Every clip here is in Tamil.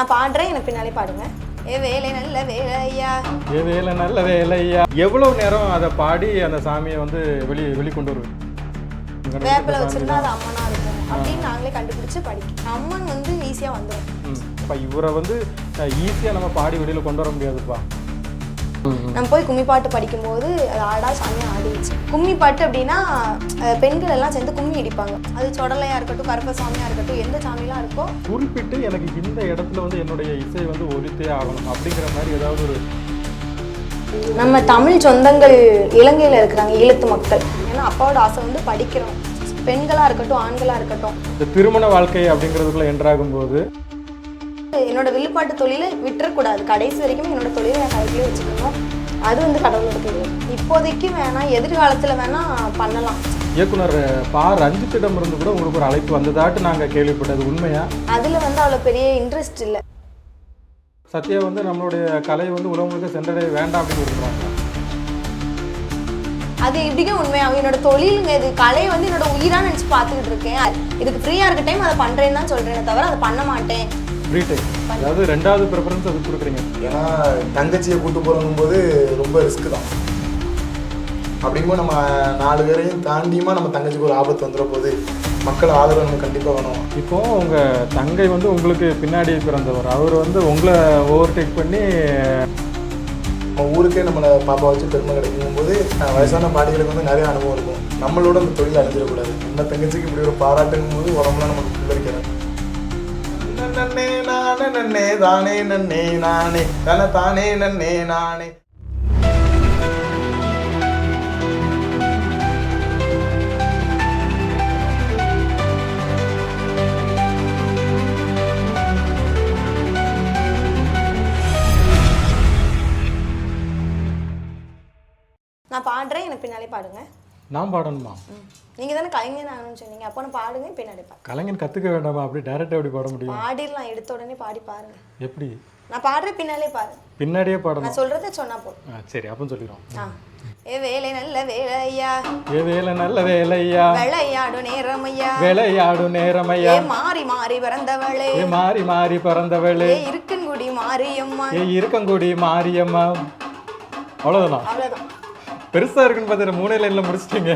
நான் பாடுறேன் எனக்கு பின்னாலே பாடுங்க. ஏ வேலை நல்ல வேலையா? ஏ வேலை நல்ல வேலையா? எவ்வளவு நேரம் அதை பாடி அந்த சாமியை வந்து வெளி வெளிக்கொண்டு இங்க வேப்பில வச்சிருந்தா அது அம்மனா இருக்கும். அப்படின்னு நாங்களே கண்டுபிடிச்சு படிக்கும் அம்மன் வந்து ஈஸியா வந்துடும். இப்ப இவரை வந்து ஈஸியா நம்ம பாடி வெளியில கொண்டு வர முடியாதுப்பா. நம்ம போய் கும்மி பாட்டு படிக்கும்போது அது ஆடா சாமியா ஆடிடுச்சு. கும்மி பாட்டு அப்படின்னா பெண்கள் எல்லாம் சேர்ந்து கும்மி இடிப்பாங்க. அது சொடலையா இருக்கட்டும் கருப்ப சாமியா இருக்கட்டும் எந்த சாமிலாம் இருக்கோ. குறிப்பிட்டு எனக்கு இந்த இடத்துல வந்து என்னுடைய இசை வந்து ஒலித்தே ஆகணும் அப்படிங்கிற மாதிரி ஏதாவது ஒரு நம்ம தமிழ் சொந்தங்கள் இலங்கையில் இருக்கிறாங்க ஈழத்து மக்கள். ஏன்னா அப்பாவோட ஆசை வந்து படிக்கிறோம். பெண்களாக இருக்கட்டும் ஆண்களாக இருக்கட்டும். இந்த திருமண வாழ்க்கை அப்படிங்கிறதுக்குள்ள என்ட்ராகும் போது என்னோட வில்லுப்பாட்டு தொழிலை விட்டுறக்கூடாது. கடைசி வரைக்கும் என்னோட தொழிலை என் கையிலே வச்சுக்கணும். அது வந்து கடவுளோட தொழில் இப்போதைக்கு வேணாம் எதிர்காலத்தில் வேணா பண்ணலாம். இயக்குனர் பா. ரஞ்சித்திடம் இருந்து கூட உங்களுக்கு ஒரு அழைப்பு வந்ததாட்டு நாங்க கேள்விப்பட்டது. உண்மையா? அதில் வந்து அவ்வளோ பெரிய இன்ட்ரெஸ்ட் இல்லை. சத்யா வந்து நம்மளுடைய கலை வந்து உலகம் முழுக்க சென்றடைய வேண்டாம் அப்படின்னு சொல்றாங்க அது எப்படிங்க உண்மையாகும் என்னோட தொழிலுங்க இது. கலையை வந்து என்னோட உயிராக நினச்சி பார்த்துக்கிட்டு இருக்கேன். இதுக்கு ஃப்ரீயாக இருக்க டைம் அதை பண்ணுறேன்னு தான் சொல்கிறேனே தவிர அதை பண்ண மாட்டேன். ரீடேக் அதாவது ரெண்டாவது ப்ரிஃபரன்ஸ் அது கொடுக்குறீங்க. ஏன்னா தங்கச்சியை கூட்டு போகிறங்கும் போது ரொம்ப ரிஸ்க் தான். அப்படிங்கும்போது நம்ம நாலு பேரையும் தாண்டியுமா நம்ம தங்கச்சிக்கு ஒரு ஆபத்து வந்துட போகுது மக்கள் ஆதரவு நமக்கு கண்டிப்பாக வேணும். இப்போ உங்க தங்கை வந்து உங்களுக்கு பின்னாடி பிறந்தவர். அவர் வந்து உங்களை ஓவர்டேக் பண்ணி நம்ம ஊருக்கே நம்மளை பாப்பா வச்சு பெருமை கிடைக்கும் போது வயசான பாட்டிகளுக்கு வந்து நிறைய அனுபவம் இருக்கும். நம்மளோட அந்த தொழில் அழிஞ்சிடக்கூடாது. நம்ம தங்கச்சிக்கு இப்படி ஒரு பாராட்டுங்கும் போது உடம்புலாம் நமக்கு புல்லரிக்கிறேன் நன்னே நானே நன்னே தானே நன்னே நானே. தன தானே நன்னே நானே. நான் பாடுறேன் எனக்கு பின்னாலே பாடுங்க. நான் பாடணுமா? நீங்கள் தானே கலைஞர் ஆகணும்னு சொன்னீங்க. அப்போ நான் பாடுங்க பின்னாடி பாடுங்க கலைஞன் கத்துக்க வேண்டாமா? அப்படி டைரக்டா எப்படி பாட முடியும்? பாடிடலாம். எடுத்த உடனே பாடி பாருங்க. எப்படி? நான் பாடுற பின்னாலே பாருங்க பின்னாடியே பாடணும். நான் சொல்கிறத சொன்னா போதும் சரி அப்போ சொல்லிடுறோம். ஆ. ஏ வேலை நல்ல வேலையா? ஏ வேலை நல்ல வேலையா? விளையாடும் நேரமையா விளையாடும் நேரமையா ஏ மாறி மாறி பிறந்தவளே. ஏ மாறி மாறி பிறந்தவளே. ஏ இருக்கன்குடி மாரியம்மா. ஏ இருக்கங்குடி மாரியம்மா. அவ்வளோதானா அவ்வளவுதான். பெருசா இருக்குன்னு பார்த்துட்டு மூணே லைன்ல முடிச்சிட்டீங்க.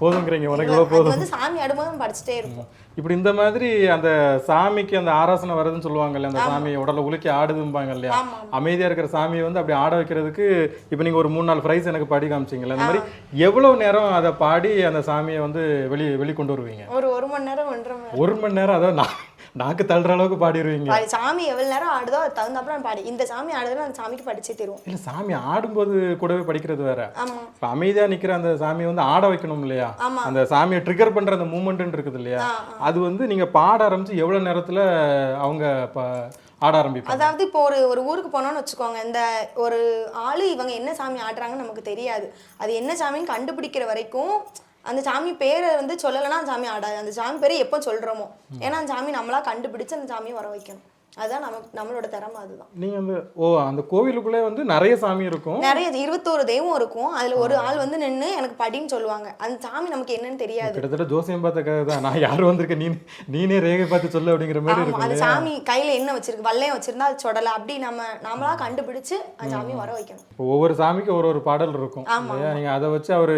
போதுங்கிறீங்க உனக்கு இவ்வளோ அது போதும். வந்து சாமி ஆடும்போது நம்ம படிச்சுட்டே இருப்போம். இப்படி இந்த மாதிரி அந்த சாமிக்கு அந்த ஆராசனை வருதுன்னு சொல்லுவாங்கல்ல அந்த சாமி உடலை உலுக்கி ஆடுதும்பாங்க இல்லையா? ஆமா அமைதியா இருக்கிற சாமியை வந்து அப்படி ஆட வைக்கிறதுக்கு இப்போ நீங்க ஒரு மூணு நாலு ப்ரைஸ் எனக்கு பாடி காமிச்சிங்களா அந்த மாதிரி எவ்வளவு நேரம் அதை பாடி அந்த சாமியை வந்து வெளி வெளிக்கொண்டு வருவீங்க? ஒரு ஒரு மணி நேரம் ஒன்றரை ஒரு மணி நேரம் அதாவது நா நாக்கு தள்ளுற அளவுக்கு பாடிடுவீங்க பாடி சாமி எவ்வளவு நேரம் ஆடுதோ அது தகுந்தாப்புல நான் பாடி. இந்த சாமி ஆடுதுன்னா அந்த சாமிக்கு படிச்சே தருவோம். இல்ல சாமி ஆடும்போது கூடவே படிக்கிறது வேற. ஆமா. இப்போ அமைதியா நிக்கிற அந்த சாமியை வந்து ஆட வைக்கணும் இல்லையா? அந்த சாமியை ட்ரிகர் பண்ற அந்த மூமெண்ட் இருக்குது இல்லையா? அது வந்து நீங்க பாட ஆரம்பிச்சு எவ்வளவு நேரத்துல அவங்க ப- ஆட ஆரம்பிப்பாங்க? அதாவது இப்போ ஒரு ஒரு ஊருக்கு போனோம்னு வச்சுக்கோங்க. இந்த ஒரு ஆளு இவங்க என்ன சாமி ஆடுறாங்கன்னு நமக்கு தெரியாது. அது என்ன சாமின்னு கண்டுபிடிக்கிற வரைக்கும் அந்த சாமி பேரை வந்து சொல்லலைன்னா அந்த சாமி ஆடாது. அந்த சாமி பேரை எப்போ சொல்கிறோமோ ஏன்னா அந்த சாமி நம்மளா கண்டுபிடிச்சு அந்த சாமியை வர வைக்கணும். அதுதான் நமக்கு நம்மளோட திறமை அதுதான். நீங்க வந்து ஓ அந்த கோவிலுக்குள்ளே வந்து நிறைய சாமி இருக்கும். நிறைய இருபத்தோரு தெய்வம் இருக்கும். அதுல ஒரு ஆள் வந்து நின்று எனக்கு படின்னு சொல்லுவாங்க. அந்த சாமி நமக்கு என்னன்னு தெரியாது. கிட்டத்தட்ட ஜோசியம் பார்த்த கதை தான். நான் யார் வந்திருக்கேன் நீ நீனே ரேகை பார்த்து சொல்லு அப்படிங்கிற மாதிரி இருக்கும் அந்த சாமி கையில என்ன வச்சிருக்கு வல்லையம் வச்சிருந்தா அது சொடலை. அப்படி நம்ம நம்மளா கண்டுபிடிச்சு அந்த சாமியை வர வைக்கணும். ஒவ்வொரு சாமிக்கும் ஒரு ஒரு பாடல் இருக்கும் நீங்க அதை வச்சு அவரு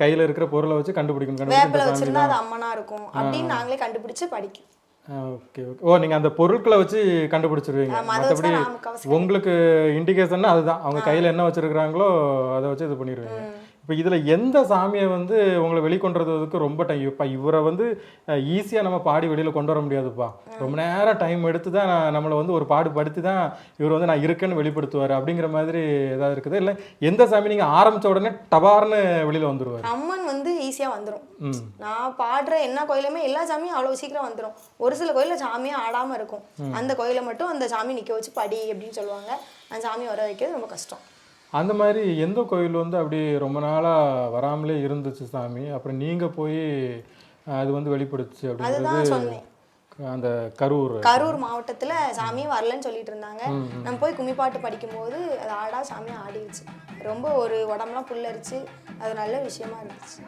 கையில இருக்கிற பொருளை வச்சு கண்டுபிடிக்கணும். கண்டுபிடிச்சு வேப்பில வச்சிருந்தா அது அம்மனா இருக்கும். அப்படின்னு நாங்களே கண்டுபிடிச்சு படிக்கும். Okay okay. ஓ நீங்க அந்த பொருட்களை வச்சு கண்டுபிடிச்சிருவீங்க. மற்றபடி உங்களுக்கு இண்டிகேஷன் அதுதான் அவங்க கையில என்ன வச்சிருக்கிறாங்களோ அதை வச்சு இது பண்ணிடுவீங்க. இப்போ இதுல எந்த சாமியை வந்து உங்களை வெளிக்கொண்டுறதுக்கு ரொம்ப டைம் இப்போ இவரை வந்து ஈஸியா நம்ம பாடி வெளியில கொண்டு வர முடியாதுப்பா. ரொம்ப நேரம் டைம் எடுத்து தான் நான் நம்மளை வந்து ஒரு பாடு படுத்தி தான் இவர் வந்து நான் இருக்கேன்னு வெளிப்படுத்துவார் அப்படிங்கிற மாதிரி ஏதாவது இருக்குது? இல்லை எந்த சாமி நீங்க ஆரம்பிச்ச உடனே டபார்னு வெளியில வந்துருவார்? அம்மன் வந்து ஈஸியா வந்துரும். ம். நான் பாடுற என்ன கோயிலுமே எல்லா சாமியும் அவ்வளவு சீக்கிரம் வந்துரும். ஒரு சில கோயில்ல சாமியே ஆடாம இருக்கும். அந்த கோயில மட்டும் அந்த சாமி நிக்க வச்சு படி அப்படின்னு சொல்லுவாங்க. அந்த சாமி வர வைக்கிறது ரொம்ப கஷ்டம். அந்த மாதிரி எந்த கோயில் வந்து அப்படி ரொம்ப நாளாக வராமலே இருந்துச்சு சாமி? அப்புறம் நீங்கள் போய் அது வந்து வெளிப்படுத்துச்சு சொன்னேன். அந்த கரூர். கரூர் மாவட்டத்துல சாமியே வரலன்னு சொல்லிட்டு இருந்தாங்க. நம்ம போய் கும்மிப்பாட்டு படிக்கும்போது அது ஆடா சாமி ஆடிடுச்சு ரொம்ப ஒரு உடம்புலாம் புல்லரிச்சு அது நல்ல விஷயமா இருந்துச்சு.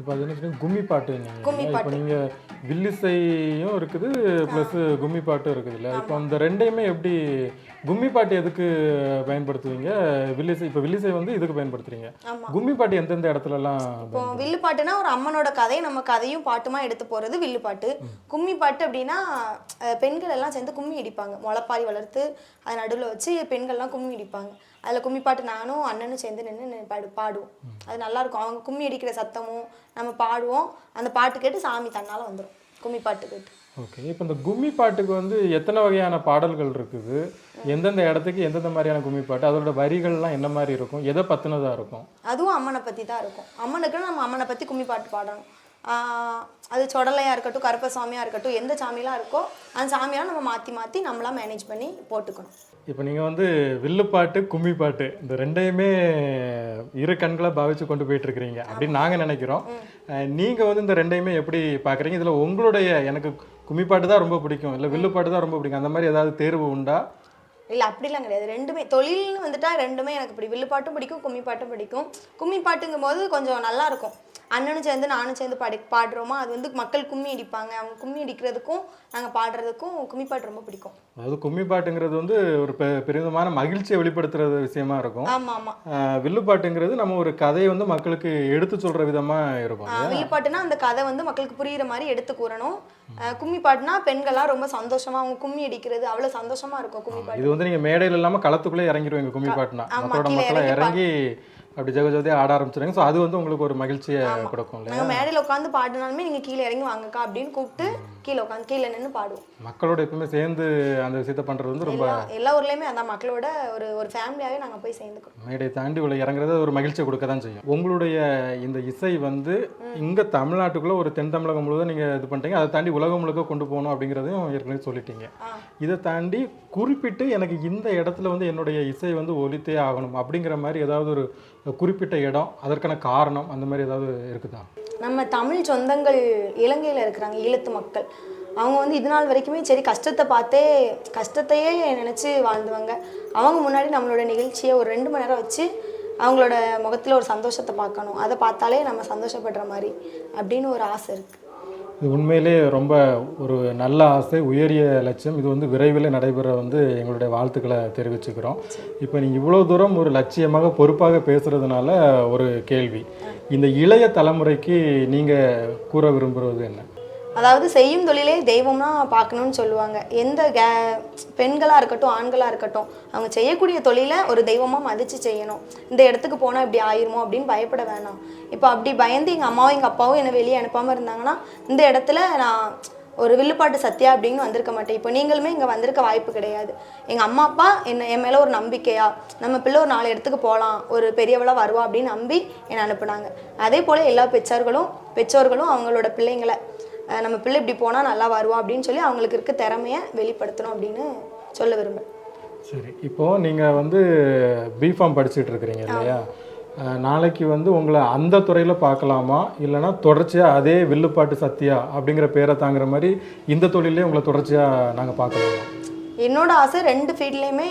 இப்போ அது என்ன? கும்மி பாட்டு கும்மி இப்போ நீங்கள் வில்லிசையும் இருக்குது ப்ளஸ் கும்மி பாட்டும் இருக்குது இல்லை இப்போ அந்த ரெண்டையுமே எப்படி கும்மி பாட்டு எதுக்கு பயன்படுத்துவீங்க? வில்லிசை இப்போ வில்லிசை வந்து இதுக்கு பயன்படுத்துறீங்க? கும்மி பாட்டு எந்தெந்த இடத்துலலாம் இப்போ வில்லு பாட்டுனா ஒரு அம்மனோட கதையை நம்ம கதையும் பாட்டுமா எடுத்து போறது வில்லு பாட்டு. கும்மி பாட்டு அப்படின்னா பெண்கள் எல்லாம் சேர்ந்து கும்மி இடிப்பாங்க. முளைப்பாரி வளர்த்து அது நடுவில் வச்சு பெண்கள்லாம் கும்மி இடிப்பாங்க. அதில் கும்மி பாட்டு நானும் அண்ணனும் சேர்ந்து நின்று பாடு பாடுவோம். அது நல்லா இருக்கும். அவங்க கும்மி அடிக்கிற சத்தமும் நம்ம பாடுவோம். அந்த பாட்டு கேட்டு சாமி தன்னால வந்துடும் கும்மி பாட்டு கேட்டு. ஓகே. இப்போ இந்த கும்மி பாட்டுக்கு வந்து எத்தனை வகையான பாடல்கள் இருக்குது? எந்தெந்த இடத்துக்கு எந்தெந்த மாதிரியான கும்மி பாட்டு? அதோட வரிகள்லாம் என்ன மாதிரி இருக்கும்? எதை பற்றினதாக இருக்கும்? அதுவும் அம்மனை பற்றி தான் இருக்கும். அம்மனுக்குன்னு நம்ம அம்மனை பற்றி கும்மி பாட்டு பாடணும். அது சொடலையாக இருக்கட்டும் கருப்பசாமியாக இருக்கட்டும் எந்த சாமியெல்லாம் இருக்கோ அந்த சாமியெல்லாம் நம்ம மாற்றி மாற்றி நம்மளாம் மேனேஜ் பண்ணி போட்டுக்கணும். இப்போ நீங்கள் வந்து வில்லுப்பாட்டு கும்மி பாட்டு இந்த ரெண்டையுமே இரு கண்களை பாவிச்சு கொண்டு போயிட்டு இருக்கிறீங்க அப்படின்னு நாங்கள் நினைக்கிறோம். நீங்கள் வந்து இந்த ரெண்டையுமே எப்படி பார்க்குறீங்க இதில் உங்களுடைய எனக்கு கும்மி பாட்டு தான் ரொம்ப பிடிக்கும். இல்லை வில்லுப்பாட்டு தான் ரொம்ப பிடிக்கும். அந்த மாதிரி ஏதாவது தேர்வு உண்டா? இல்லை அப்படிலாம் கிடையாது. ரெண்டுமே தொழில்னு வந்துட்டா ரெண்டுமே எனக்கு பிடி வில்லு பாட்டும் பிடிக்கும் கும்மி பாட்டும் பிடிக்கும். கும்மி பாட்டுங்கும் போது கொஞ்சம் நல்லா இருக்கும் அண்ணனும் சேர்ந்து நானும் சேர்ந்து பாடி பாடுறோமா? அது வந்து மக்கள் கும்மி அடிப்பாங்க. அவங்க கும்மி அடிக்கிறதுக்கும் நாங்கள் பாடுறதுக்கும் கும்மி பாட்டு ரொம்ப பிடிக்கும். அதாவது கும்மி பாட்டுங்கிறது வந்து ஒரு பெ பெருவிதமான மகிழ்ச்சியை வெளிப்படுத்துறது விஷயமா இருக்கும். ஆமாம். ஆமாம் வில்லுப்பாட்டுங்கிறது நம்ம ஒரு கதையை வந்து மக்களுக்கு எடுத்து சொல்கிற விதமாக இருக்கும் இல்லையா? வில்லு பாட்டுனா அந்த கதை வந்து மக்களுக்கு புரியுற மாதிரி எடுத்து கூறணும். கும்மி பாட்டுனா பெண்கள்லாம் ரொம்ப சந்தோஷமா அவங்க கும்மி அடிக்கிறது அவ்வளோ சந்தோஷமா இருக்கும் கும்மி பாட்டு இது வந்து நீங்கள் மேடையில் இல்லாமல் களத்துக்குள்ளே இறங்கிடுவீங்க கும்மி பாட்டுனா மக்களோட மக்களை இறங்கி அப்படி ஜெகஜோதியாக ஆட ஆரம்பிச்சிடுங்க ஸோ அது வந்து உங்களுக்கு ஒரு மகிழ்ச்சியை கொடுக்கும் நாங்கள் மேடையில் உட்காந்து பாடினாலுமே நீங்கள் கீழே இறங்கி வாங்கக்கா அப்படின்னு கூப்பிட்டு கீழே உட்காந்து கீழே நின்று பாடுவோம். மக்களோட எப்பவுமே சேர்ந்து அந்த விஷயத்த பண்ணுறது வந்து ரொம்ப எல்லா ஊர்லேயுமே அதான் மக்களோட ஒரு ஒரு ஃபேமிலியாகவே நாங்கள் போய் சேர்ந்துக்கிறோம். மேடை தாண்டி உள்ள இறங்குறது ஒரு மகிழ்ச்சியை கொடுக்க தான் செய்யும். உங்களுடைய இந்த இசை வந்து இங்கே தமிழ்நாட்டுக்குள்ளே ஒரு தென் தமிழகம் முழுவதும் நீங்கள் இது பண்ணிட்டீங்க. அதை தாண்டி உலகம் முழுக்க கொண்டு போகணும் அப்படிங்கிறதையும் ஏற்கனவே சொல்லிட்டீங்க. இதை தாண்டி குறிப்பிட்டு எனக்கு இந்த இடத்துல வந்து என்னுடைய இசை வந்து ஒலித்தே ஆகணும் அப்படிங்கிற மாதிரி ஏதாவது ஒரு குறிப்பிட்ட இடம் அதற்கான காரணம் அந்த மாதிரி ஏதாவது இருக்குதா? நம்ம தமிழ் சொந்தங்கள் இலங்கையில் இருக்கிறாங்க ஈழத்து மக்கள். அவங்க வந்து இது நாள் வரைக்குமே சரி கஷ்டத்தை பார்த்தே கஷ்டத்தையே நினச்சி வாழ்ந்துவாங்க. அவங்க முன்னாடி நம்மளோட நிகழ்ச்சியை ஒரு ரெண்டு மணி நேரம் வச்சு அவங்களோட முகத்தில் ஒரு சந்தோஷத்தை பார்க்கணும். அதை பார்த்தாலே நம்ம சந்தோஷப்படுற மாதிரி அப்படின்னு ஒரு ஆசை இருக்குது இது உண்மையிலே ரொம்ப ஒரு நல்ல ஆசை உயரிய லட்சியம். இது வந்து விரைவில் நடைபெற வந்து எங்களுடைய வாழ்த்துக்களை தெரிவிச்சுக்கிறோம். இப்போ நீங்கள் இவ்வளோ தூரம் ஒரு லட்சியமாக பொறுப்பாக பேசுகிறதுனால ஒரு கேள்வி. இந்த இளைய தலைமுறைக்கு நீங்கள் கூற விரும்புகிறது என்ன? அதாவது செய்யும் தொழிலே தெய்வம்னா பார்க்கணும்னு சொல்லுவாங்க. எந்த கே பெண்களாக இருக்கட்டும் ஆண்களாக இருக்கட்டும் அவங்க செய்யக்கூடிய தொழிலை ஒரு தெய்வமாக மதித்து செய்யணும். இந்த இடத்துக்கு போனால் இப்படி ஆயிருமோ அப்படின்னு பயப்பட வேணாம். இப்போ அப்படி பயந்து எங்கள் அம்மாவும் எங்கள் அப்பாவும் என்னை வெளியே அனுப்பாமல் இருந்தாங்கன்னா இந்த இடத்துல நான் ஒரு வில்லுப்பாட்டு சத்யா அப்படின்னு வந்திருக்க மாட்டேன். இப்போ நீங்களுமே இங்கே வந்திருக்க வாய்ப்பு கிடையாது. எங்கள் அம்மா அப்பா என்ன என் மேலே ஒரு நம்பிக்கையா நம்ம பிள்ளை ஒரு நாலு இடத்துக்கு போகலாம் ஒரு பெரியவளாக வருவா அப்படின்னு நம்பி என்னை அனுப்புனாங்க. அதே போல் எல்லா பெற்றோர்களும் பெற்றோர்களும் அவங்களோட பிள்ளைங்களை நம்ம பிள்ளை இப்படி போனால் நல்லா வருவா அப்படின்னு சொல்லி அவங்களுக்கு இருக்க திறமையை வெளிப்படுத்தணும் அப்படின்னு சொல்ல விரும்புகிறேன் சரி இப்போது நீங்கள் வந்து பிஃபார்ம் படிச்சுட்டு இருக்கிறீங்க இல்லையா? நாளைக்கு வந்து உங்களை அந்த துறையில் பார்க்கலாமா? இல்லைன்னா தொடர்ச்சியாக அதே வில்லுப்பாட்டு சத்யா அப்படிங்கிற பேரை தாங்குற மாதிரி இந்த தொழிலே உங்களை தொடர்ச்சியாக நாங்கள் பார்க்கலாமா? என்னோட ஆசை ரெண்டு ஃபீல்ட்லேயுமே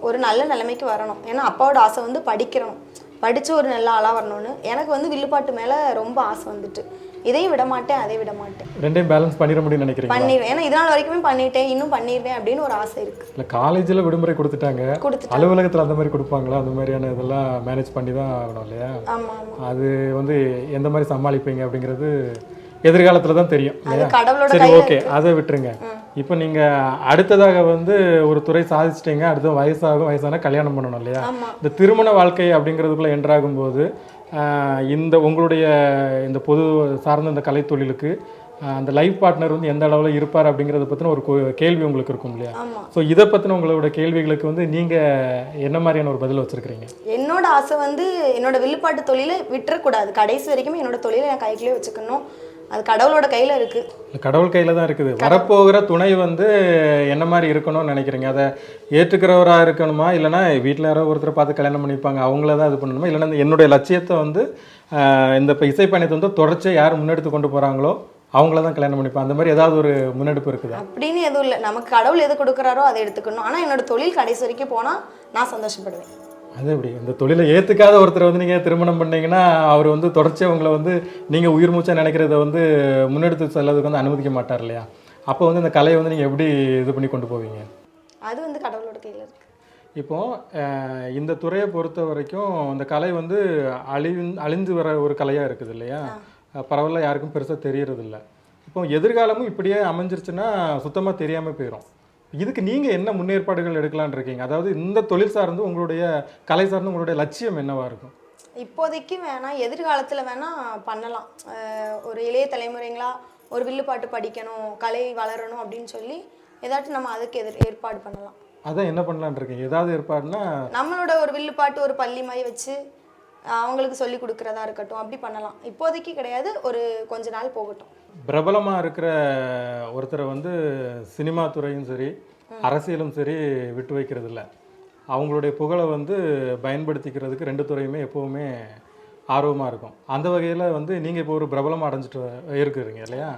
ஒரு நல்ல நிலைமைக்கு வரணும். ஏன்னா அப்பாவோட ஆசை வந்து படிக்கிறணும் படித்து ஒரு நல்ல ஆளாக வரணும்னு எனக்கு வந்து வில்லுப்பாட்டு மேலே ரொம்ப ஆசை வந்துட்டு. இதையும் விட மாட்டேன் அதை விட மாட்டேன். ரெண்டையும் பேலன்ஸ் பண்ணிட முடியும்னு நினைக்கிறீங்களா? பண்ணிடுவேன். ஏன்னா இதனால் வரைக்குமே பண்ணிட்டேன் இன்னும் பண்ணிடுவேன் அப்படின்னு ஒரு ஆசை இருக்குது இல்லை காலேஜில் விடுமுறை கொடுத்துட்டாங்க. கொடுத்துட்டு அலுவலகத்தில் அந்த மாதிரி கொடுப்பாங்களா? அந்த மாதிரியான இதெல்லாம் மேனேஜ் பண்ணி தான் ஆகணும் இல்லையா? ஆமாம் அது வந்து எந்த மாதிரி சமாளிப்பீங்க அப்படிங்கிறது எதிர்காலத்தில் தான் தெரியும் சரி ஓகே அதை விட்டுருங்க. இப்போ நீங்கள் அடுத்ததாக வந்து ஒரு துறை சாதிச்சிட்டீங்க அடுத்து வயசாகும் வயசான கல்யாணம் பண்ணணும் இல்லையா? இந்த திருமண வாழ்க்கை அப்படிங்கிறதுக்குள்ள என்ட்ராகும்போது ஆஹ், இந்த உங்களுடைய இந்த பொது சார்ந்த இந்த கலைத்தொழிலுக்கு அந்த லைஃப் பார்ட்னர் வந்து எந்த அளவில் இருப்பார் அப்படிங்கிறத பற்றின ஒரு கேள்வி உங்களுக்கு இருக்கும் இல்லையா? ஸோ இதை பற்றின உங்களோட கேள்விகளுக்கு வந்து நீங்கள் என்ன மாதிரியான ஒரு பதில் வச்சுருக்கிறீங்க? என்னோட ஆசை வந்து என்னோட வில்லுப்பாட்டு தொழிலை விட்டுறக்கூடாது. கடைசி வரைக்குமே என்னோட தொழிலை என் கைக்குள்ளே வச்சுக்கணும். அது கடவுளோட கையில் இருக்குது கடவுள் கையில் தான் இருக்குது. வரப்போகிற துணை வந்து என்ன மாதிரி இருக்கணும்னு நினைக்கிறீங்க? அதை ஏற்றுக்கிறவராக இருக்கணுமா? இல்லைன்னா வீட்டில் யாரோ ஒருத்தரை பார்த்து கல்யாணம் பண்ணிப்பாங்க. அவங்கள தான் இது பண்ணணுமா? இல்லைன்னா என்னுடைய லட்சியத்தை வந்து இந்த இப்போ இசை பயணத்தை வந்து தொடர்ச்சியாக யார் முன்னெடுத்து கொண்டு போகிறாங்களோ அவங்கள தான் கல்யாணம் பண்ணிப்பாங்க. அந்த மாதிரி ஏதாவது ஒரு முன்னெடுப்பு இருக்குதா? அப்படின்னு எதுவும் இல்லை. நமக்கு கடவுள் எது கொடுக்குறாரோ அதை எடுத்துக்கணும். ஆனால் என்னோட தொழில் கடைசி வரைக்கும் போனால் நான் சந்தோஷப்படுவேன். அது எப்படி? இந்த தொழிலை ஏற்றுக்காத ஒருத்தரை வந்து நீங்கள் திருமணம் பண்ணீங்கன்னா அவர் வந்து தொடர்ச்சியாக உங்களை வந்து நீங்கள் உயிர் மூச்சா நினைக்கிறத வந்து முன்னெடுத்து செல்லதுக்கு வந்து அனுமதிக்க மாட்டார் இல்லையா? அப்போ வந்து இந்த கலையை வந்து நீங்கள் எப்படி இது பண்ணி கொண்டு போவீங்க? அது வந்து கடவுளோட கையில் இருக்கு. இப்போ அஹ், இந்த துறையை பொறுத்த வரைக்கும் இந்த கலை வந்து அழிவு அழிந்து வர ஒரு கலையாக இருக்குது இல்லையா? பரவாயில்ல யாருக்கும் பெருசாக தெரியறதில்ல. இப்போ எதிர்காலமும் இப்படியே அமைஞ்சிருச்சுன்னா சுத்தமாக தெரியாமல் போயிடும் இதுக்கு நீங்கள் என்ன முன்னேற்பாடுகள் எடுக்கலாம்னு இருக்கீங்க? அதாவது இந்த தொழில் சார்ந்து உங்களுடைய கலை சார்ந்து உங்களுடைய லட்சியம் என்னவா இருக்கும்? இப்போதைக்கு வேணாம் எதிர்காலத்தில் வேணால் பண்ணலாம். ஒரு இளைய தலைமுறைங்களா ஒரு வில்லுப்பாட்டு படிக்கணும் கலை வளரணும் அப்படின்னு சொல்லி ஏதாட்டும் நம்ம அதுக்கு எதிர் ஏற்பாடு பண்ணலாம். அதான் என்ன பண்ணலாம்னு இருக்கீங்க? ஏதாவது ஏற்பாடுனா நம்மளோட ஒரு வில்லுப்பாட்டு ஒரு பள்ளி மாதிரி வச்சு அவங்களுக்கு சொல்லி கொடுக்குறதா இருக்கட்டும் அப்படி பண்ணலாம். இப்போதைக்கு கிடையாது ஒரு கொஞ்ச நாள் போகட்டும். பிரபலமாக இருக்கிற ஒருத்தரை வந்து சினிமா துறையும் சரி அரசியலும் சரி விட்டு வைக்கிறது இல்ல அவங்களுடைய புகழை வந்து பயன்படுத்திக்கிறதுக்கு ரெண்டு துறையுமே எப்போவுமே ஆர்வமாக இருக்கும். அந்த வகையில் வந்து நீங்கள் இப்போ ஒரு பிரபலமாக அடைஞ்சிட்டு இருக்கிறீங்க இல்லையா?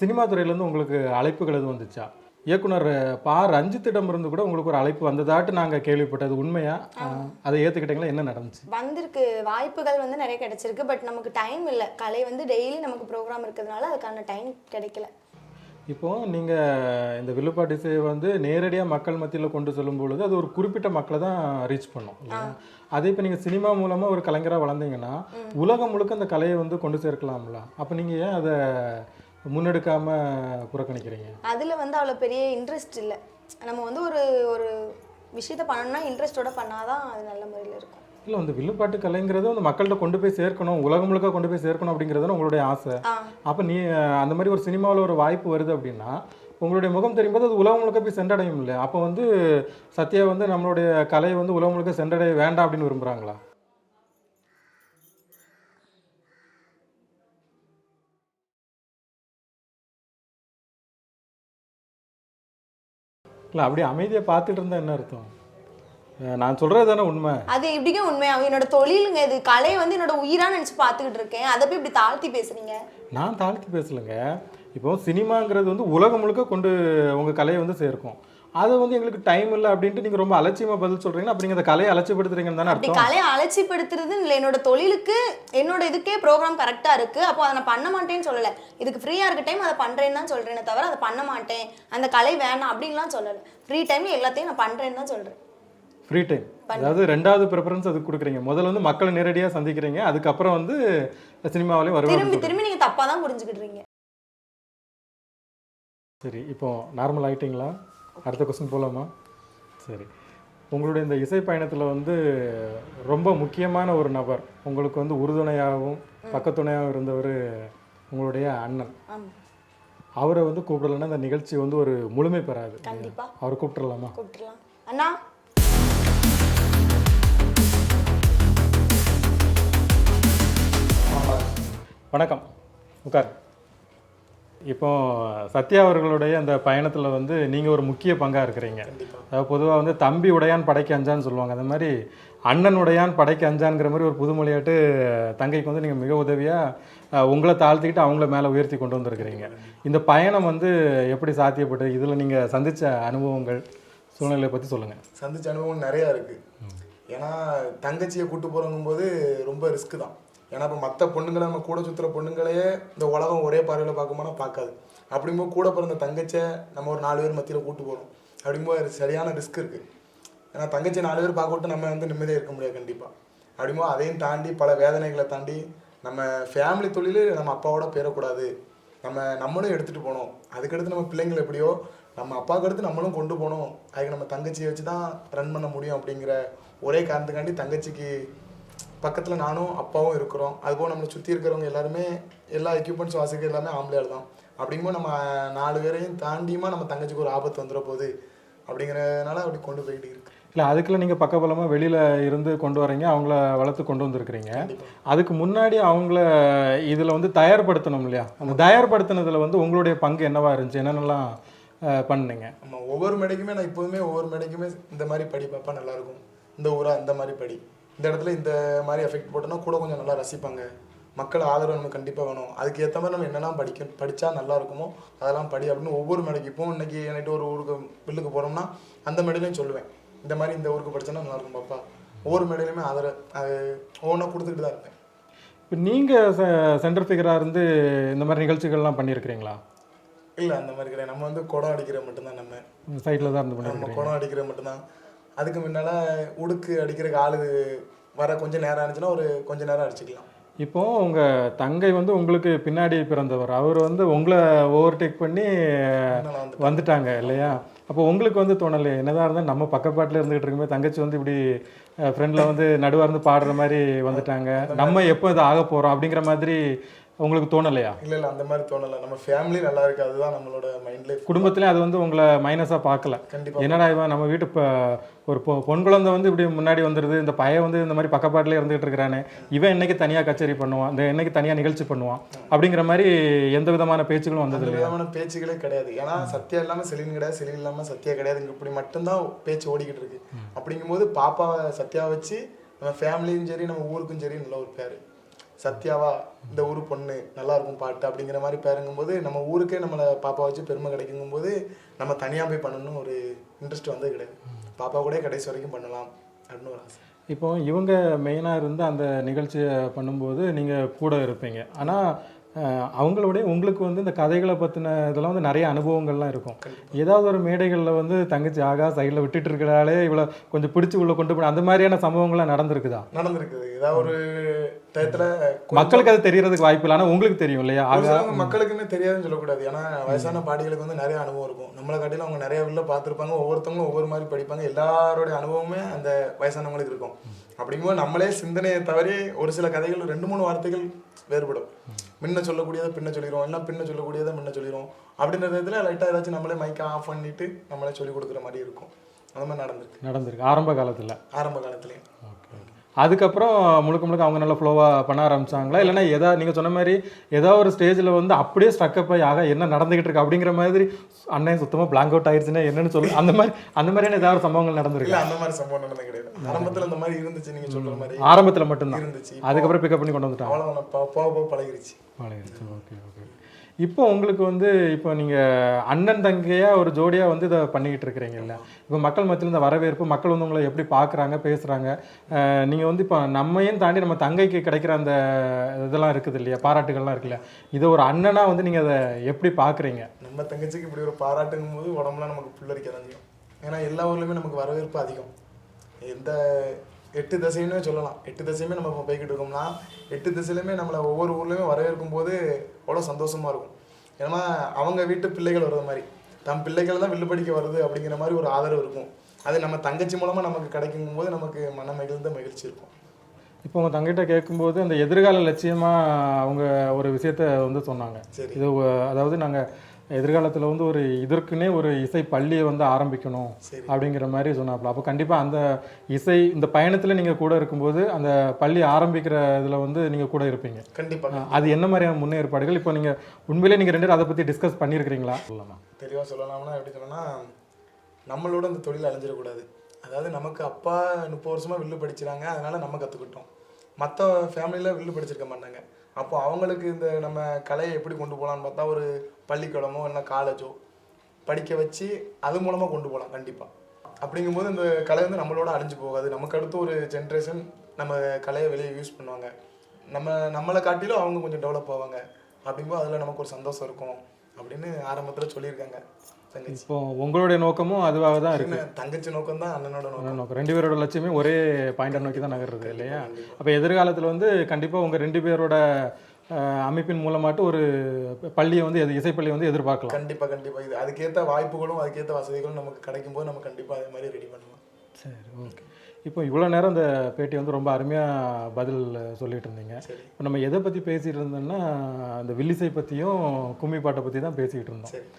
சினிமா துறையிலேருந்து உங்களுக்கு அழைப்புகள் எதுவும் வந்துச்சா? இயக்குனர் பா ரஞ்சித்திடம் இருந்து கூட உங்களுக்கு ஒரு அழைப்பு வந்ததாட்டு நாங்கள் கேள்விப்பட்டது. உண்மையா? அஹ், அதை ஏற்றுக்கிட்டீங்களா என்ன நடந்துச்சு? வந்திருக்கு. வாய்ப்புகள் வந்து நிறைய கிடைச்சிருக்கு. பட் நமக்கு டைம் இல்லை. கலை வந்து டெய்லி நமக்கு ப்ரோக்ராம் இருக்கிறதுனால அதுக்கான டைம் கிடைக்கல. இப்போ நீங்கள் இந்த வில்லுப்பாட்டு இசையை வந்து நேரடியாக மக்கள் மத்தியில் கொண்டு செல்லும் பொழுது அது ஒரு குறிப்பிட்ட மக்களை தான் ரீச் பண்ணும்? அதே இப்போ நீங்கள் சினிமா மூலமாக ஒரு கலைஞராக வளர்ந்தீங்கன்னா உலகம் முழுக்க அந்த கலையை வந்து கொண்டு சேர்க்கலாம்ல? அப்போ நீங்கள் ஏன் அதை முன்னெடுக்காம புறக்கணிக்கிறீங்க. அதில் வந்து அவ்வளோ பெரிய இன்ட்ரெஸ்ட் இல்லை. நம்ம வந்து ஒரு ஒரு விஷயத்த பண்ணணும்னா இன்ட்ரெஸ்டோட பண்ணாதான் அது நல்ல முறையில் இருக்கும். இல்லை வந்து வில்லுப்பாட்டு கலைங்கிறது வந்து மக்கள்கிட்ட கொண்டு போய் சேர்க்கணும் உலகம் முழுக்க கொண்டு போய் சேர்க்கணும் அப்படிங்கிறது உங்களுடைய ஆசை. அப்போ நீ அந்த மாதிரி ஒரு சினிமாவில் ஒரு வாய்ப்பு வருது அப்படின்னா உங்களுடைய முகம் தெரியும் போது அது உலகம் முழுக்க போய் சென்றடையும் இல்லையா அப்போ வந்து சத்யா வந்து நம்மளுடைய கலை வந்து உலகம் முழுக்க சென்றடைய வேண்டாம் அப்படின்னு விரும்புகிறாங்களா இல்லை அப்படி அமைதியை பார்த்துட்டு இருந்தா என்ன அர்த்தம்? நான் சொல்கிறது தானே உண்மை? அது எப்படிங்க உண்மையாகும் என்னோட தொழிலுங்க இது கலையை வந்து என்னோட உயிரா நினைச்சு பார்த்துக்கிட்டு இருக்கேன். அதை போய் இப்படி தாழ்த்தி பேசுறீங்க? நான் தாழ்த்தி பேசலைங்க. இப்போ சினிமாங்கிறது வந்து உலகம் முழுக்க கொண்டு உங்கள் கலையை வந்து சேர்க்கும். அது வந்து எங்களுக்கு டைம் இல்லை அப்படின்ட்டு நீங்கள் ரொம்ப அலட்சியமாக பதில் சொல்கிறீங்கன்னா அப்படி அந்த கலையை அலட்சியப்படுத்துறீங்கன்னு தானே அர்த்தம். கலையை அலட்சிப்படுத்துறது இல்லை. என்னோட தொழிலுக்கு என்னோட இதுக்கே ப்ரோக்ராம் கரெக்டாக இருக்கு. அப்போ அதை நான் பண்ண மாட்டேன்னு சொல்லலை. இதுக்கு ஃப்ரீயாக இருக்க டைம் அதை பண்ணுறேன்னு தான் சொல்கிறேனே தவிர அதை பண்ண மாட்டேன். அந்த கலை வேணாம் அப்படின்லாம் சொல்லலை. ஃப்ரீ டைம்ல எல்லாத்தையும் நான் பண்ணுறேன்னு தான் சொல்கிறேன் ஃப்ரீ டைம் அதாவது ரெண்டாவது ப்ரிஃபரன்ஸ் அதுக்கு கொடுக்குறீங்க. முதல்ல வந்து மக்களை நேரடியாக சந்திக்கிறீங்க. அதுக்கப்புறம் வந்து சினிமாவிலையும் திரும்பி வருவாங்க திரும்பி நீங்கள் தப்பாக தான் புரிஞ்சுக்கிட்டுறீங்க சரி இப்போ நார்மல் ஆயிட்டீங்களா? அடுத்த கொஸ்டின் போகலாமா சரி. உங்களுடைய இந்த இசை பயணத்தில் வந்து ரொம்ப முக்கியமான ஒரு நபர் உங்களுக்கு வந்து உறுதுணையாகவும் பக்கத்துணையாகவும் இருந்தவர் உங்களுடைய அண்ணன். அவரை வந்து கூப்பிடலைன்னா இந்த நிகழ்ச்சி வந்து ஒரு முழுமை பெறாது. கண்டிப்பா. அவரை கூப்பிட்டுறலாமா? கூப்பிட்டுலாம் அண்ணா. வணக்கம். உட்கார். இப்போ சத்யா அவர்களுடைய அந்த பயணத்தில் வந்து நீங்கள் ஒரு முக்கிய பங்காக இருக்கிறீங்க. அதாவது பொதுவாக வந்து தம்பி உடையான் படைக்கு அஞ்சான்னு சொல்லுவாங்க. அந்த மாதிரி அண்ணன் உடையான் படைக்கு அஞ்சான்ங்கிற மாதிரி ஒரு புது மொழியாட்டு தங்கைக்கு வந்து நீங்கள் மிக உதவியாக உங்களை தாழ்த்திக்கிட்டு அவங்கள மேலே உயர்த்தி கொண்டு வந்திருக்கிறீங்க. இந்த பயணம் வந்து எப்படி சாத்தியப்பட்டு இதில் நீங்கள் சந்தித்த அனுபவங்கள் சூழ்நிலையை பற்றி சொல்லுங்கள் சந்தித்த அனுபவம் நிறையா இருக்குது ஏன்னா தங்கச்சியை கூட்டு போகிறங்கும்போது ரொம்ப ரிஸ்க்கு தான். ஏன்னா இப்போ மற்ற பொண்ணுங்களை நம்ம கூட சுற்றுற பொண்ணுங்களையே இந்த உலகம் ஒரே பார்வையில் பார்க்கும்போனா பார்க்காது. அப்படிங்கும்போது கூட பிறந்த தங்கச்சை நம்ம ஒரு நாலு பேர் மத்தியில் கூட்டு போகிறோம் அப்படிங்கும்போது சரியான ரிஸ்க் இருக்குது ஏன்னா தங்கச்சி நாலு பேர் பார்க்க விட்டு நம்ம வந்து நிம்மதியாக இருக்க முடியாது கண்டிப்பாக அப்படிங்கும்போது அதையும் தாண்டி பல வேதனைகளை தாண்டி நம்ம ஃபேமிலி தொழில் நம்ம அப்பாவோட பேரக்கூடாது நம்ம நம்மளும் எடுத்துகிட்டு போகணும். அதுக்கடுத்து நம்ம பிள்ளைங்களை எப்படியோ நம்ம அப்பாவுக்கு அடுத்து நம்மளும் கொண்டு போகணும். அதுக்கு நம்ம தங்கச்சியை வச்சு தான் ரன் பண்ண முடியும் அப்படிங்கிற ஒரே காரணத்துக்காண்டி தங்கச்சிக்கு பக்கத்தில் நானும் அப்பாவும் இருக்கிறோம். அதுபோல் நம்மளை சுற்றி இருக்கிறவங்க எல்லாருமே எல்லா எக்யூப்மெண்ட்ஸ் வாசிக்க எல்லாமே ஆம்பளையாள் தான். அப்படிங்கும்போது நம்ம நாலு பேரையும் தாண்டியுமா நம்ம தங்கச்சிக்கு ஒரு ஆபத்து வந்துட போகுது அப்படிங்கிறதுனால அப்படி கொண்டு போயிட்டு இருக்கு. இல்லை அதுக்குள்ள நீங்கள் பக்கபலமாக வெளியில் இருந்து கொண்டு வரீங்க. அவங்கள வளர்த்து கொண்டு வந்திருக்கிறீங்க. அதுக்கு முன்னாடி அவங்கள இதில் வந்து தயார்படுத்தணும் இல்லையா? அந்த தயார்படுத்தினதில் வந்து உங்களுடைய பங்கு என்னவா இருந்துச்சு? என்னென்னலாம் பண்ணீங்க நம்ம ஒவ்வொரு மேடைக்குமே நான் இப்போதுமே ஒவ்வொரு மேடைக்குமே இந்த மாதிரி படி பாப்பா நல்லா இருக்கும். இந்த ஊரா இந்த மாதிரி படி. இந்த இடத்துல இந்த மாதிரி எஃபெக்ட் போட்டோன்னா கூட கொஞ்சம் நல்லா ரசிப்பாங்க. மக்கள் ஆதரவு நமக்கு கண்டிப்பாக வேணும். அதுக்கு ஏற்ற மாதிரி நம்ம என்னெல்லாம் படிக்க படித்தா நல்லா இருக்குமோ அதெல்லாம் படி அப்படின்னு ஒவ்வொரு மேடைக்கு. இப்போ இன்னைக்கு நைட்டு ஒரு ஊருக்கு பில்லுக்கு போகிறோம்னா அந்த மேடையிலையும் சொல்லுவேன். இந்த மாதிரி இந்த ஊருக்கு படிச்சோன்னா நல்லா இருக்கும் பாப்பா. ஒவ்வொரு மேடையிலுமே ஆதரவு அது ஒவ்வொன்றா கொடுத்துக்கிட்டு தான் இருப்பேன். இப்போ நீங்கள் சென்டர் ஃபிகராக இருந்து இந்த மாதிரி நிகழ்ச்சிகள்லாம் பண்ணியிருக்கிறீங்களா? இல்லை அந்த மாதிரி கிடையாது. நம்ம வந்து குடம் அடிக்கிற மட்டும்தான் நம்ம. சைட்டில் தான் இருந்து நம்ம குடம் அடிக்கிற மட்டும்தான். அதுக்கு முன்னால் உடுக்கு அடிக்கிறதுக்கு ஆளு வர கொஞ்சம் நேரம் ஆனிச்சுன்னா ஒரு கொஞ்ச நேரம் அடிச்சுக்கலாம். இப்போ உங்கள் தங்கை வந்து உங்களுக்கு பின்னாடி பிறந்தவர். அவர் வந்து உங்களை ஓவர்டேக் பண்ணி வந்துட்டாங்க இல்லையா? அப்போ உங்களுக்கு வந்து தோணலை என்னதான் இருந்தால் நம்ம பக்கப்பாட்டில் இருந்துகிட்டு இருக்கும்போது தங்கச்சி வந்து இப்படி ஃப்ரெண்டில் வந்து நடுவாக இருந்து பாடுற மாதிரி வந்துட்டாங்க. நம்ம எப்போ இது ஆக போகிறோம் அப்படிங்கிற மாதிரி உங்களுக்கு தோணலையா? இல்லை இல்லை அந்த மாதிரி தோணலை. நம்ம ஃபேமிலி நல்லா இருக்கு. அதுதான் நம்மளோட மைண்ட்ல குடும்பத்திலே அது வந்து உங்களை மைனஸாக பார்க்கல. கண்டிப்பா. என்னடா இவன் நம்ம வீட்டு இப்போ ஒரு பொ- பொன் குழந்தை வந்து இப்படி முன்னாடி வந்துடுது இந்த பையன் வந்து இந்த மாதிரி பக்கப்பாட்டிலே இருந்துகிட்டு இருக்கிறானே இவன் என்னைக்கு தனியாக கச்சேரி பண்ணுவான் இந்த என்னைக்கு தனியாக நிகழ்ச்சி பண்ணுவான் அப்படிங்கிற மாதிரி எந்த விதமான பேச்சுகளும் வந்தது விதமான பேச்சுகளே கிடையாது. ஏன்னா சத்யா இல்லாம செலின் கிடையாது. செலின் இல்லாம சத்யா கிடையாது. இப்படி மட்டும்தான் பேச்சு ஓடிக்கிட்டு இருக்கு. அப்படிங்கும்போது பாப்பாவை சத்யா வச்சு நம்ம ஃபேமிலியும் சரி நம்ம ஊருக்கும் சரி நல்ல ஒரு பேரு சத்யாவா இந்த ஊர் பொண்ணு நல்லா இருக்கும் பாட்டு அப்படிங்கிற மாதிரி பேருங்கும்போது நம்ம ஊருக்கே நம்மளை பாப்பா வச்சு பெருமை கிடைக்குங்கும்போது நம்ம தனியா போய் பண்ணணும்னு ஒரு இன்ட்ரெஸ்ட் வந்தது கிடையாது. பாப்பா கூட கடைசி வரைக்கும் பண்ணலாம் அப்படின்னு ஒரு ஆசை. இப்போ இவங்க மெயினாக இருந்து அந்த நிகழ்ச்சியை பண்ணும்போது நீங்கள் கூட இருப்பீங்க. ஆனால் அவங்களோட உங்களுக்கு வந்து இந்த கதைகளை பற்றின இதெல்லாம் வந்து நிறைய அனுபவங்கள்லாம் இருக்கும். ஏதாவது ஒரு மேடைகளில் வந்து தங்கச்சி ஆகா சைடில் விட்டுட்டு இருக்கிறாளே இவ்வளோ கொஞ்சம் பிடிச்சி உள்ள கொண்டு போய் அந்த மாதிரியான சம்பவங்கள்லாம் நடந்திருக்குதா? நடந்திருக்குது. ஏதாவது ஒரு டயத்துல மக்களுக்கு அது தெரியறதுக்கு வாய்ப்பு இல்லை. ஆனால் உங்களுக்கு தெரியும் இல்லையா? மக்களுக்குமே தெரியாதுன்னு சொல்லக்கூடாது. ஏன்னா வயசான பாடிகளுக்கு வந்து நிறைய அனுபவம் இருக்கும். நம்மளை காட்டிலும் அவங்க நிறைய உள்ள பார்த்துருப்பாங்க. ஒவ்வொருத்தவங்களும் ஒவ்வொரு மாதிரி படிப்பாங்க. எல்லாரோடைய அனுபவமே அந்த வயசானவங்களுக்கு இருக்கும். அப்படிங்கும்போது நம்மளே சிந்தனையை தவறி ஒரு சில கதைகள் ரெண்டு மூணு வார்த்தைகள் வேறுபடும். முன்ன சொல்லக்கூடியதை பின்ன சொல்லிடுவோம் இல்லை பின்ன சொல்லக்கூடியதை முன்ன சொல்லிடுவோம் அப்படின்ற விதத்தில் லைட்டாக ஏதாச்சும் நம்மளே மைக்கை ஆஃப் பண்ணிட்டு நம்மளே சொல்லி கொடுக்குற மாதிரி இருக்கும். அந்த மாதிரி நடந்திருக்கு. நடந்திருக்கு. ஆரம்ப காலத்தில். ஆரம்ப காலத்துலேயும். அதுக்கப்புறம் முழுக்க முழுக்க அவங்க நல்லா ஃப்ளோவாக பண்ண ஆரம்பிச்சாங்களா? இல்லைன்னா எதா நீங்கள் சொன்ன மாதிரி ஏதோ ஒரு ஸ்டேஜில் வந்து அப்படியே ஸ்ட்ரக்கப் ஆகி ஆக என்ன நடந்துகிட்டு இருக்கு? அப்படிங்கிற மாதிரி அண்ணன் சுத்தமாக பிளாங்க் அவுட் ஆயிடுச்சுன்னா என்னன்னு சொல்லி. அந்த மாதிரி அந்த மாதிரியான ஏதாவது சம்பவங்கள் நடந்திருக்கு? அந்த மாதிரி சம்பவம் நடந்தது கிடையாது. ஆரம்பத்தில் அந்த மாதிரி இருந்துச்சு நீங்கள் சொல்கிற மாதிரி. ஆரம்பத்தில் மட்டும்தான். இருந்துச்சு. அதுக்கப்புறம் பிக்கப் பண்ணி கொண்டு வந்துட்டாங்க. அவ்வளோதான் போக போக பழகிருச்சு. பழகிடுச்சு ஓகே ஓகே. இப்போ உங்களுக்கு வந்து இப்போ நீங்கள் அண்ணன் தங்கையாக ஒரு ஜோடியாக வந்து இதை பண்ணிக்கிட்டு இருக்கிறீங்கல்ல. இப்போ மக்கள் மத்தியில் இந்த வரவேற்பு மக்கள் வந்து உங்களை எப்படி பார்க்குறாங்க பேசுகிறாங்க நீங்கள் வந்து இப்போ நம்மையும் தாண்டி நம்ம தங்கைக்கு கிடைக்கிற அந்த இதெல்லாம் இருக்குது இல்லையா? பாராட்டுகள்லாம் இருக்குல்ல. இதை ஒரு அண்ணனாக வந்து நீங்கள் அதை எப்படி பார்க்குறீங்க? நம்ம தங்கச்சிக்கு இப்படி ஒரு பாராட்டுங்கும் போது உடம்புலாம் நமக்கு புல்லரிக்க தான் செய்யும். ஏன்னா எல்லா ஊர்லேயுமே நமக்கு வரவேற்பு அதிகம். எந்த எட்டு திசையுமே சொல்லலாம். எட்டு திசையுமே நம்ம இப்போ போய்கிட்டு இருக்கோம்னா எட்டு திசையிலுமே நம்மளை ஒவ்வொரு ஊர்லேயுமே வரவேற்கும் போது அவ்வளோ சந்தோஷமா இருக்கும். ஏன்னா அவங்க வீட்டு பிள்ளைகள் வர்றது மாதிரி. தம் பிள்ளைகள் தான் வில்லு படிக்க வருது அப்படிங்கிற மாதிரி ஒரு ஆதரவு இருக்கும். அது நம்ம தங்கச்சி மூலமாக நமக்கு கிடைக்கும் போது நமக்கு மன மகிழ்ந்த மகிழ்ச்சி இருக்கும். இப்போ உங்கள் தங்கிட்ட கேட்கும்போது அந்த எதிர்கால லட்சியமாக அவங்க ஒரு விஷயத்த வந்து சொன்னாங்க. சரி. இது அதாவது நாங்கள் எதிர்காலத்தில் வந்து ஒரு இதற்குன்னே ஒரு இசை பள்ளியை வந்து ஆரம்பிக்கணும் அப்படிங்கிற மாதிரி சொன்னாப்புல அப்போ கண்டிப்பாக அந்த இசை இந்த பயணத்தில் நீங்கள் கூட இருக்கும்போது அந்த பள்ளி ஆரம்பிக்கிற இதில் வந்து நீங்கள் கூட இருப்பீங்க. கண்டிப்பாக அது என்ன மாதிரியான முன்னேற்பாடுகள்? இப்போ நீங்கள் உண்மையிலே நீங்கள் ரெண்டு பேரும் அதை பற்றி டிஸ்கஸ் பண்ணியிருக்கிறீங்களா சொல்லலாம்? தெளிவாக சொல்லலாம்னா எப்படி சொல்லணும்னா நம்மளோட இந்த தொழில் அழிஞ்சிடக்கூடாது. அதாவது நமக்கு அப்பா முப்பது வருஷமாக வில்லு படிச்சிறாங்க அதனால நம்ம கற்றுக்கிட்டோம் மற்ற ஃபேமிலியில் வில்லு படிச்சிருக்க மாட்டாங்க. அப்போ அவங்களுக்கு இந்த நம்ம கலையை எப்படி கொண்டு போகலான்னு பார்த்தா ஒரு பள்ளிக்கூடமோ இல்லை காலேஜோ படிக்க வச்சு அது மூலமாக கொண்டு போகலாம் கண்டிப்பாக அப்படிங்கும்போது இந்த கலை வந்து நம்மளோட அழிஞ்சு போகாது. நமக்கு அடுத்து ஒரு ஜென்ரேஷன் நம்ம கலையை வெளியே யூஸ் பண்ணுவாங்க. நம்ம நம்மளை காட்டிலும் அவங்க கொஞ்சம் டெவலப் ஆவாங்க. அப்படிங்கும்போது அதில் நமக்கு ஒரு சந்தோஷம் இருக்கும் அப்படின்னு ஆரம்பத்தில் சொல்லியிருக்காங்க இப்போ உங்களுடைய நோக்கமும் அதுவாக தான் இருக்கு. என்ன, தங்கச்சி நோக்கம் தான் அண்ணனோட நோக்கம். நோக்கம். ரெண்டு பேரோட லட்சியமே ஒரே பாயிண்டை நோக்கி தான் நகர்றது இல்லையா? அப்போ எதிர்காலத்தில் வந்து கண்டிப்பாக உங்கள் ரெண்டு பேரோட அமைப்பின் மூலமாட்டு ஒரு பள்ளியை வந்து இசைப்பள்ளியை வந்து எதிர்பார்க்கலாம். கண்டிப்பா கண்டிப்பா. இது அதுக்கேற்ற வாய்ப்புகளும் அதுக்கேற்ற வசதிகளும் நமக்கு கிடைக்கும் போது நம்ம கண்டிப்பா அதே மாதிரி ரெடி பண்ணுவோம். சரி ஓகே இப்போ இவ்வளோ நேரம் இந்த பேட்டி வந்து ரொம்ப அருமையாக பதில் சொல்லிட்டு இருந்தீங்க. இப்போ நம்ம எதை பற்றி பேசிகிட்டு இருந்தோம்னா அந்த வில்லிசை பற்றியும் கும்மி பாட்டை பற்றி தான் பேசிக்கிட்டு இருந்தோம்.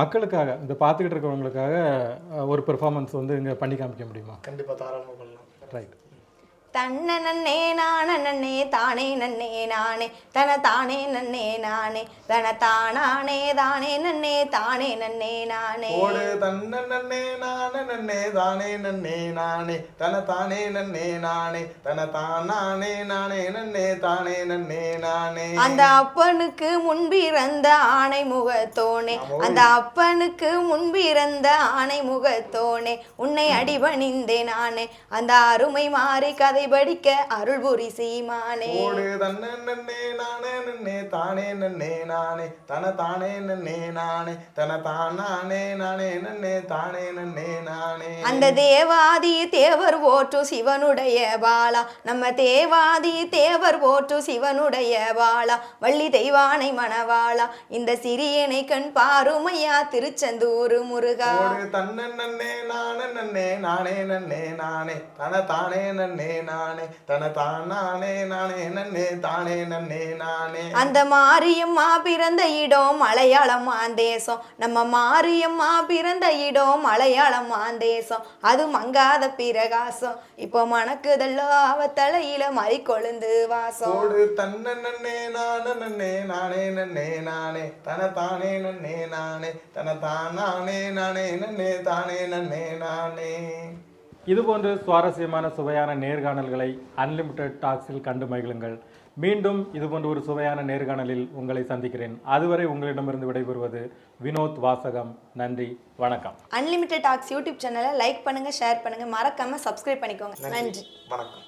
மக்களுக்காக இந்த பார்த்துக்கிட்டு இருக்கிறவங்களுக்காக ஒரு பெர்ஃபார்மன்ஸ் வந்து இங்கே பண்ணி காமிக்க முடியுமா? கண்டிப்பா தாராளமா பண்ணலாம். ரைட் தன்ன நன்னே நான நன்னே தானே நன்னே நானே. தன தானே நன்னே நானே. தன தானானே தானே நன்னே தானே நன்னே நானே. ஓடு தன்ன நன்னே நானே நன்னே தானே நன்னே நானே. தன தானே நன்னே நானே. தன தானானே நானே நன்னே தானே நன்னே நானே. அந்த அப்பனுக்கு முன்பிறந்த ஆணை முகத்தோனே. அந்த அப்பனுக்கு முன்பிறந்த ஆணை முகத்தோனே. உன்னை அடிபணிந்தே நானே. அந்த அருமை மாறி கதை படிக்க அருள் புரி சீமானே. ஓடு தன்ன நன்னே நானே நன்னே தானே நன்னே நானே. தன தானே நன்னே நானே. தன தானானே நானே நன்னே தானே நன்னே நானே. அந்த தேவாதி தேவர் போற்று சிவனுடைய பாலா. நம்ம தேவாதி தேவர் போற்று சிவனுடைய பாலா. வள்ளி தெய்வானை மணவாளா. இந்த சிறியனை கண் பாருமையா திருச்செந்தூர் முருகா. தன்ன நன்னே நானே நன்னே நானே நன்னே நானே. தன தானே நன்னே நானே தன தானானே நானே நன்னே தானே நன்னே நானே. அந்த மாரியம்மா பிறந்த இடம் மலையாளம் மாந்தேசம் நம்ம மாரியம்மா பிறந்த இடம் மலையாளம் மாந்தேசம் அது மங்காத பிரகாசம். இப்போ மணக்குதல்லோ அவ தலையில மறி கொழுந்து வாசம். ஓடு தன்ன நன்னே நானே நன்னே நானே நன்னே நானே. தன தானே நன்னே நானே. தன தானானே நானே நன்னே தானே நன்னே நானே. இதுபோன்று சுவாரஸ்யமான சுவையான நேர்காணல்களை அன்லிமிட்டெட் டாக்ஸில் கண்டு மகிழுங்கள். மீண்டும் இதுபோன்ற ஒரு சுவையான நேர்காணலில் உங்களை சந்திக்கிறேன். அதுவரை உங்களிடமிருந்து விடைபெறுவது வினோத் வாசகம். நன்றி வணக்கம். அன்லிமிட்டட் டாக்ஸ் யூடியூப் சேனலை லைக் பண்ணுங்க ஷேர் பண்ணுங்க. மறக்காம சப்ஸ்கிரைப் பண்ணிக்கோங்க. நன்றி. வணக்கம்.